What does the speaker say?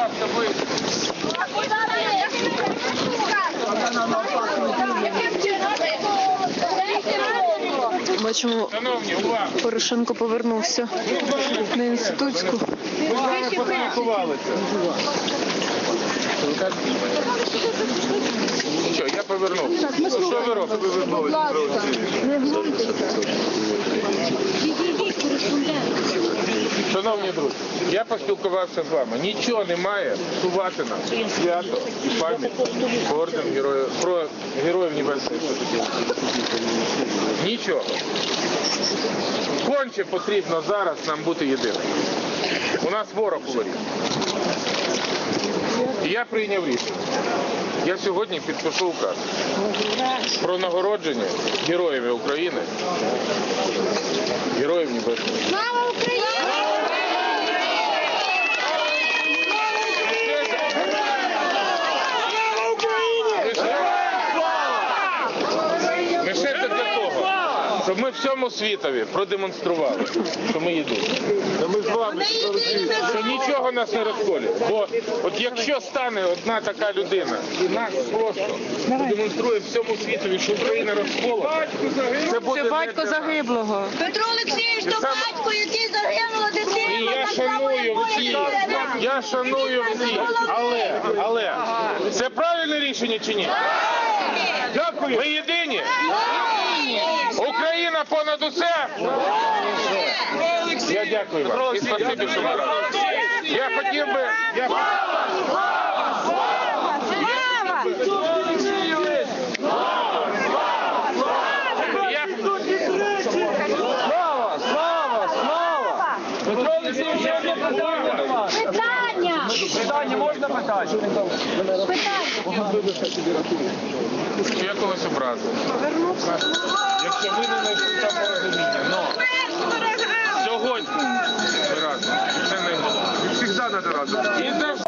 бабка вийде. Бачимо, Порошенко повернувся на інститутську. Що, я повернув. Що ви робите? Ви Шановні друзі, я поспілкувався з вами. Нічого немає сувати нам свято і пам'ять орден героїв про героїв Небесної Нічого. Конче потрібно зараз нам бути єдиним. У нас ворог у ворі. І я прийняв рішення. Я сьогодні підпишу указ про нагородження героями України, героїв Небесної. Слава Україні! Лише це для того, щоб ми всьому світові продемонстрували, що ми єдині. Що нічого нас не розколює. Бо от якщо стане одна така людина і нас просто продемонструє всьому світові, що Україна розколота, це буде Це батько для нас. загиблого. Петро Олексійович, то сам- батько, який загинула І дитина. я так само, шаную як моя всіх, дитина. я шаную всіх, але, але, це правильне рішення чи ні? Ми єдині? Україна понад усе? Я дякую вам. І спасибі, що ви. Я хотів би... Я... Я... Слава, слава, слава! Петро Олексійович, одне питання. Питання! Питання можна питати? Чи я когось образив? Якщо ви не знайшли там порозуміння, но сьогодні ми разом. Це не найголовніше. Всіх надо разом.